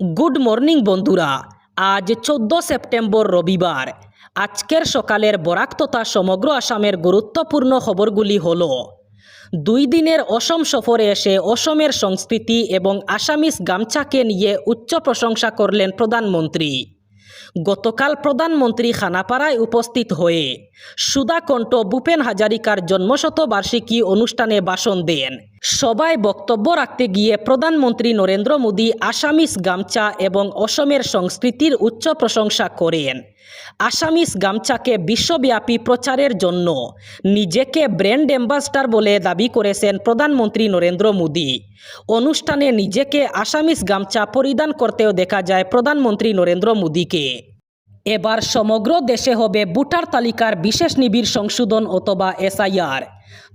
Good morning বন্ধুরা। আজ চোদ্দ সেপ্টেম্বর রবিবার। আজকের সকালের বরাক তথা সমগ্র আসামের গুরুত্বপূর্ণ খবরগুলি হল, দুই দিনের অসম সফরে এসে অসমের সংস্কৃতি এবং আসামিস গামছাকে নিয়ে উচ্চ প্রশংসা করলেন প্রধানমন্ত্রী। গতকাল প্রধানমন্ত্রী খানাপাড়ায় উপস্থিত হয়ে সুধাকণ্ঠ ভূপেন হাজারিকার জন্মশতবার্ষিকী অনুষ্ঠানে ভাষণ দেন। সবাই বক্তব্য রাখতে গিয়ে প্রধানমন্ত্রী নরেন্দ্র মোদী আসামিস গামছা এবং অসমের সংস্কৃতির উচ্চ প্রশংসা করেন। আসামিস গামছাকে বিশ্বব্যাপী প্রচারের জন্য নিজেকে ব্র্যান্ড অ্যাম্বাসডার বলে দাবি করেছেন প্রধানমন্ত্রী নরেন্দ্র মোদী। অনুষ্ঠানে নিজেকে আসামিস গামছা পরিধান করতেও দেখা যায় প্রধানমন্ত্রী নরেন্দ্র মোদীকে। এবার সমগ্র দেশে হবে ভোটার তালিকার বিশেষ নিবিড় সংশোধন অথবা এসআইআর।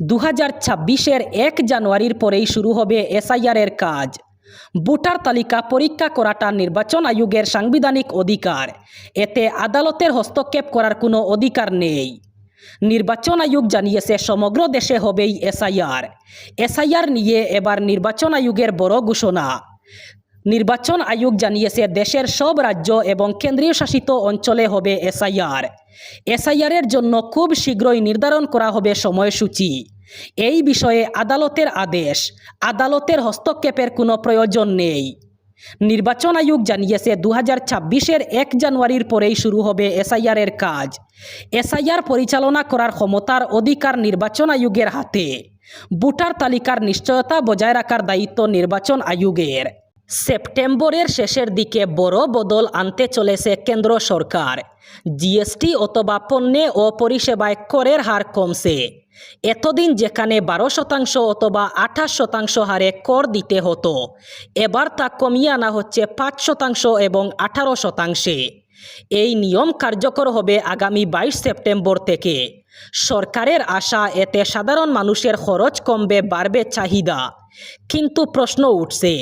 দু হাজার ছাব্বিশের এক জানুয়ারির পরেই শুরু হবে এসআইআরের কাজ। ভোটার তালিকা পরীক্ষা করাটা নির্বাচন আয়োগের সাংবিধানিক অধিকার। এতে আদালতের হস্তক্ষেপ করার কোনো অধিকার নেই। নির্বাচন আয়োগ জানিয়েছে, সমগ্র দেশে হবেই এসআইআর। এসআইআর নিয়ে এবার নির্বাচন আয়োগের বড় ঘোষণা। নির্বাচন আয়োগ জানিয়েছে, দেশের সব রাজ্য এবং কেন্দ্রীয় শাসিত অঞ্চলে হবে এসআইআর। এসআইআরের জন্য খুব শীঘ্রই নির্ধারণ করা হবে সময়সূচি। এই বিষয়ে আদালতের আদেশ। আদালতের হস্তক্ষেপের কোনো প্রয়োজন নেই। নির্বাচন আয়োগ জানিয়েছে দু হাজার ছাব্বিশের এক জানুয়ারির পরেই শুরু হবে এসআইআরের কাজ। এসআইআর পরিচালনা করার ক্ষমতার অধিকার নির্বাচন আয়োগের হাতে। ভোটার তালিকার নিশ্চয়তা বজায় রাখার দায়িত্ব নির্বাচন আয়োগের। সেপ্টেম্বরের শেষের দিকে বড় বদল আনতে চলেছে কেন্দ্র সরকার। জিএসটি অথবা পণ্যে ও পরিষেবায় করের হার কমছে। এতদিন যেখানে বারো শতাংশ অথবা আঠাশ শতাংশ হারে কর দিতে হতো, এবার তা কমিয়ে আনা হচ্ছে পাঁচ শতাংশ এবং আঠারো শতাংশে। এই নিয়ম কার্যকর হবে আগামী বাইশ সেপ্টেম্বর থেকে। সরকারের আশা, এতে সাধারণ মানুষের খরচ কমবে, বাড়বে চাহিদা। কিন্তু প্রশ্ন উঠছে,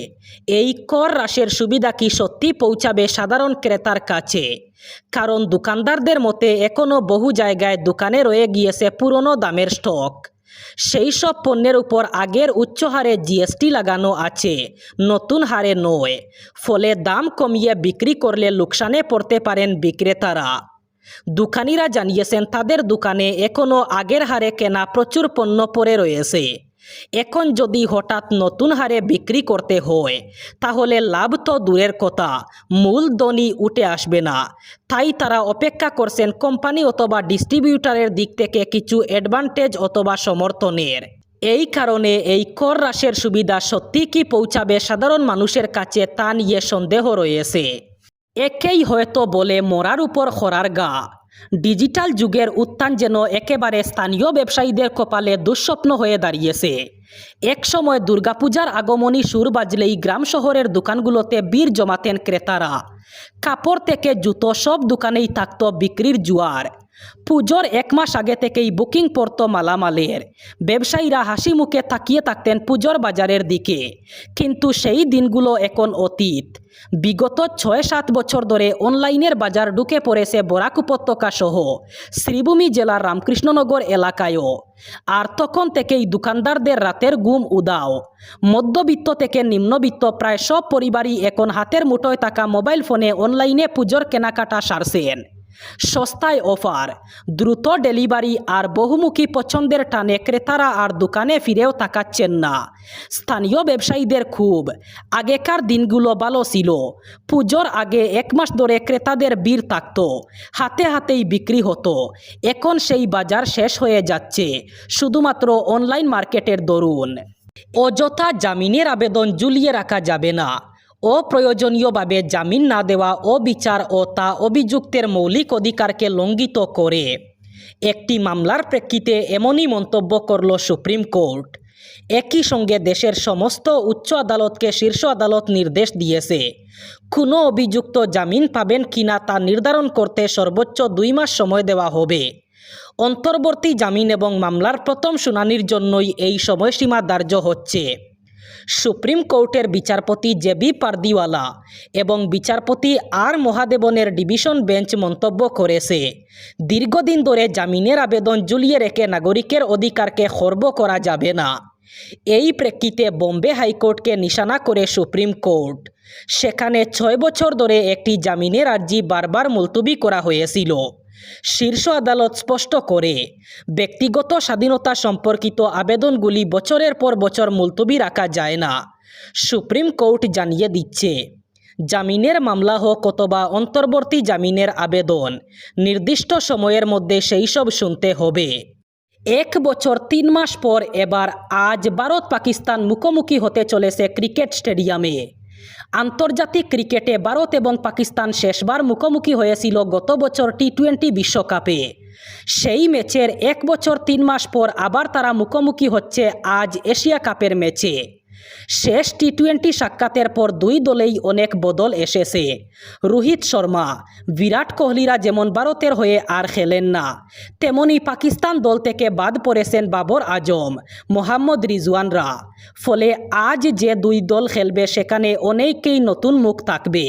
এই কর হ্রাসের সুবিধা কি সত্যি পৌঁছাবে সাধারণ ক্রেতার কাছে? কারণ দোকানদারদের মতে এখনও বহু জায়গায় দোকানে রয়ে গিয়েছে পুরনো দামের স্টক। সেই সব পণ্যের উপর আগের উচ্চ হারে জিএসটি লাগানো আছে, নতুন হারে নয়। ফলে দাম কমিয়ে বিক্রি করলে লোকসানে পড়তে পারেন বিক্রেতারা। দোকানিরা জানিয়েছেন, তাদের দোকানে এখনও আগের হারে কেনা প্রচুর পণ্য পড়ে রয়েছে। এখন যদি হঠাৎ নতুন হারে বিক্রি করতে হয়, তাহলে লাভ তো দূরের কথা মূলধনই উঠে আসবে না। তাই তারা অপেক্ষা করছেন কোম্পানি অথবা ডিস্ট্রিবিউটারের দিক থেকে কিছু অ্যাডভান্টেজ অথবা সমর্থনের। এই কারণে এই কর হ্রাসের সুবিধা সত্যি কি পৌঁছাবে সাধারণ মানুষের কাছে তা নিয়ে সন্দেহ রয়েছে। একেই হয়তো বলে মরার উপর খরার গা। ডিজিটাল যুগের উত্থান যেন একেবারে স্থানীয় ব্যবসায়ীদের কপালে দুঃস্বপ্ন হয়ে দাঁড়িয়েছে। একসময় দুর্গাপূজার আগমনী সুর বাজলেই গ্রাম শহরের দোকানগুলোতে বীর জমাতেন ক্রেতারা। কাপড় থেকে জুতো সব দোকানেই থাকত বিক্রির জুয়ার। পুজোর এক মাস আগে থেকেই বুকিং পড়তো মালামালের। ব্যবসায়ীরা হাসি মুখে তাকিয়ে থাকতেন পুজোর বাজারের দিকে। কিন্তু সেই দিনগুলো এখন অতীত। বিগত ছয় সাত বছর ধরে অনলাইনের বাজার ঢুকে পড়েছে বরাক উপত্যকা সহ শ্রীভূমি জেলার রামকৃষ্ণনগর এলাকায়ও। আর তখন থেকেই দোকানদারদের রাতের গুম উদাও। মধ্যবিত্ত থেকে নিম্নবিত্ত প্রায় সব পরিবারই এখন হাতের মুঠোয় থাকা মোবাইল ফোনে অনলাইনে পুজোর কেনাকাটা সারছেন। সস্তায় অফার। দ্রুত ডেলিভারি আর বহুমুখী পছন্দের টানে ক্রেতারা আর দোকানে ফিরেও তাকাচ্ছেন না। স্থানীয় ব্যবসায়ীদের খুব আগেকার দিনগুলো ভালো ছিল। পুজোর আগে এক মাস ধরে ক্রেতাদের বীর থাকত। হাতে হাতেই বিক্রি হতো। এখন সেই বাজার শেষ হয়ে যাচ্ছে। শুধুমাত্র অনলাইন মার্কেটের দরুন। অযথা জামিনের আবেদন ঝুলিয়ে রাখা যাবে না। অপ্রয়োজনীয়ভাবে জামিন না দেওয়া অবিচার ও তা অভিযুক্তের মৌলিক অধিকারকে লঙ্ঘিত করে। একটি মামলার প্রেক্ষিতে এমনই মন্তব্য করল সুপ্রিম কোর্ট। একই সঙ্গে দেশের সমস্ত উচ্চ আদালতকে শীর্ষ আদালত নির্দেশ দিয়েছে। কোনো অভিযুক্ত জামিন পাবেন কিনা তা নির্ধারণ করতে সর্বোচ্চ দুই মাস সময় দেওয়া হবে। অন্তর্বর্তী জামিন এবং মামলার প্রথম শুনানির জন্যই এই সময়সীমা ধার্য হচ্ছে। সুপ্রিম কোর্টের বিচারপতি জেবি পারদিওয়ালা এবং বিচারপতি আর মহাদেবনের ডিভিশন বেঞ্চ মন্তব্য করেছে। দীর্ঘদিন ধরে জামিনের আবেদন ঝুলিয়ে রেখে নাগরিকের অধিকারকে খর্ব করা যাবে না। এই প্রেক্ষিতে বম্বে হাইকোর্টকে নিশানা করে সুপ্রিম কোর্ট। সেখানে ছয় বছর ধরে একটি জামিনের আর্জি বারবার মুলতবি করা হয়েছিল। শীর্ষ আদালত স্পষ্ট করে, ব্যক্তিগত স্বাধীনতা সম্পর্কিত আবেদনগুলি বছরের পর বছর মুলতবি রাখা যায় না, সুপ্রিম কোর্ট জানিয়ে দিচ্ছে। জামিনের মামলা হোক অথবা অন্তর্বর্তী জামিনের আবেদন, নির্দিষ্ট সময়ের মধ্যে সেই সব শুনতে হবে। এক বছর তিন মাস পর এবার আজ ভারত পাকিস্তান মুখোমুখি হতে চলেছে ক্রিকেট স্টেডিয়ামে। আন্তর্জাতিক ক্রিকেটে ভারত এবং পাকিস্তান শেষবার মুখোমুখি হয়েছিল গত বছর টি টোয়েন্টি বিশ্বকাপে। সেই ম্যাচের এক বছর তিন মাস পর আবার তারা মুখোমুখি হচ্ছে আজ এশিয়া কাপের ম্যাচে। শেষ টি টোয়েন্টি সাক্ষাতের পর দুই দলেই অনেক বদল এসেছে। রোহিত শর্মা, বিরাট কোহলিরা যেমন ভারতের হয়ে আর খেলেন না, তেমনি পাকিস্তান দল থেকে বাদ পড়েছেন বাবর আজম, মোহাম্মদ রিজওয়ানরা। ফলে আজ যে দুই দল খেলবে সেখানে অনেকেই নতুন মুখ থাকবে।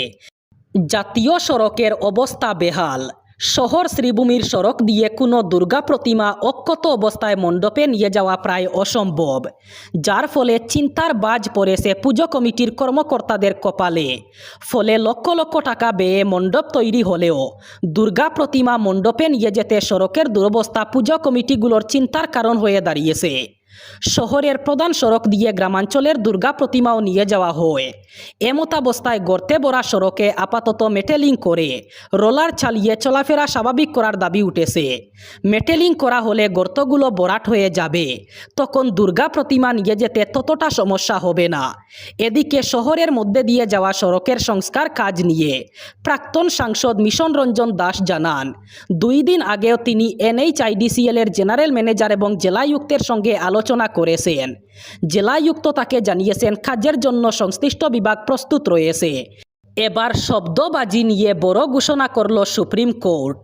জাতীয় সড়কের অবস্থা বেহাল। শহর শ্রীভূমির সড়ক দিয়ে কোনো দুর্গা প্রতিমা অক্ষত অবস্থায় মণ্ডপে নিয়ে যাওয়া প্রায় অসম্ভব, যার ফলে চিন্তার বাজ পড়েছে পুজো কমিটির কর্মকর্তাদের কপালে। ফলে লক্ষ লক্ষ টাকা ব্যয়ে মণ্ডপ তৈরি হলেও দুর্গা প্রতিমা মণ্ডপে নিয়ে যেতে সড়কের দুরবস্থা পুজো কমিটিগুলোর চিন্তার কারণ হয়ে দাঁড়িয়েছে। শহরের প্রধান সড়ক দিয়ে গ্রামাঞ্চলের দুর্গা প্রতিমাও নিয়ে যাওয়া হয়। এমতাবস্থায় গর্তে ভরা সড়কে আপাতত মেটেলিং করে রোলার চালিয়ে চলাফেরা স্বাভাবিক করার দাবি উঠেছে। মেটেলিং করা হলে গর্তগুলো বরাট হয়ে যাবে। তখন দুর্গা প্রতিমা নিয়ে যেতে ততটা সমস্যা হবে না। এদিকে শহরের মধ্যে দিয়ে যাওয়া সড়কের সংস্কার কাজ নিয়ে প্রাক্তন সাংসদ মিশন রঞ্জন দাস জানান, দুই দিন আগেও তিনি এনএইচআইডিসিএল এর জেনারেল ম্যানেজার এবং জেলায়ুক্তের সঙ্গে আলোচনা করেছেন। জেলায়ুক্ত তাকে জানিয়েছেন কাজের জন্য সংশ্লিষ্ট বিভাগ প্রস্তুত রয়েছে। এবার শব্দবাজি নিয়ে বড় ঘোষণা করল সুপ্রিম কোর্ট।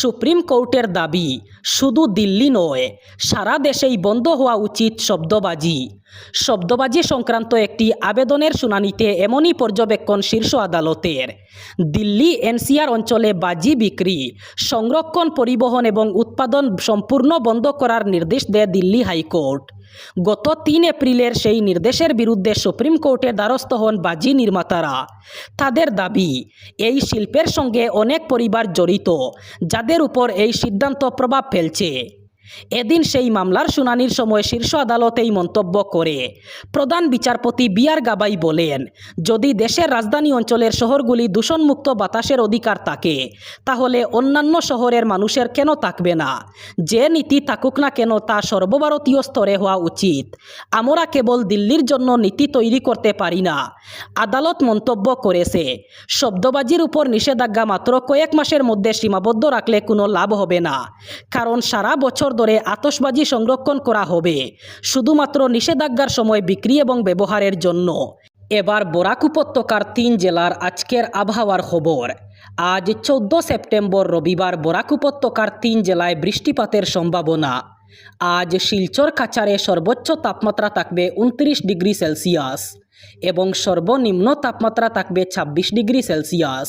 সুপ্রিম কোর্টের দাবি, শুধু দিল্লি নয়, সারা দেশেই বন্ধ হওয়া উচিত শব্দবাজি। শব্দবাজি সংক্রান্ত একটি আবেদনের শুনানিতে এমনই পর্যবেক্ষণ শীর্ষ আদালতের। দিল্লি এনসিআর অঞ্চলে বাজি বিক্রি, সংরক্ষণ, পরিবহন এবং উৎপাদন সম্পূর্ণ বন্ধ করার নির্দেশ দেয় দিল্লি হাইকোর্ট। গত তিন এপ্রিলের সেই নির্দেশের বিরুদ্ধে সুপ্রিম কোর্টে দ্বারস্থ হন বাজি নির্মাতারা। তাদের দাবি, এই শিল্পের সঙ্গে অনেক পরিবার জড়িত, যাদের উপর এই সিদ্ধান্ত প্রভাব ফেলছে। এদিন সেই মামলার শুনানির সময় শীর্ষ আদালত এই মন্তব্য করে। প্রধান বিচারপতি বি আর গাবাই বলেন, যদি দেশের রাজধানী অঞ্চলের শহরগুলি দূষণমুক্ত বাতাসের অধিকার থাকে তাহলে অন্যান্য শহরের মানুষের কেন থাকবে না? যে নীতি থাকুক না কেন তা সর্বভারতীয় স্তরে হওয়া উচিত। আমরা কেবল দিল্লির জন্য নীতি তৈরি করতে পারি না। আদালত মন্তব্য করেছে, শব্দবাজির উপর নিষেধাজ্ঞা মাত্র কয়েক মাসের মধ্যে সীমাবদ্ধ রাখলে কোনো লাভ হবে না। কারণ সারা বছর ধরে আতসবাজি সংরক্ষণ করা হবে, শুধুমাত্র নিষেধাজ্ঞার সময় বিক্রি এবং ব্যবহারের জন্য। এবার বরাক উপত্যকার তিন জেলার আজকের আবহাওয়ার খবর। আজ চোদ্দ সেপ্টেম্বর রবিবার বরাক উপত্যকার তিন জেলায় বৃষ্টিপাতের সম্ভাবনা। আজ শিলচর কাচারে সর্বোচ্চ তাপমাত্রা থাকবে উনত্রিশ ডিগ্রি সেলসিয়াস এবং সর্বনিম্ন তাপমাত্রা থাকবে ছাব্বিশ ডিগ্রি সেলসিয়াস।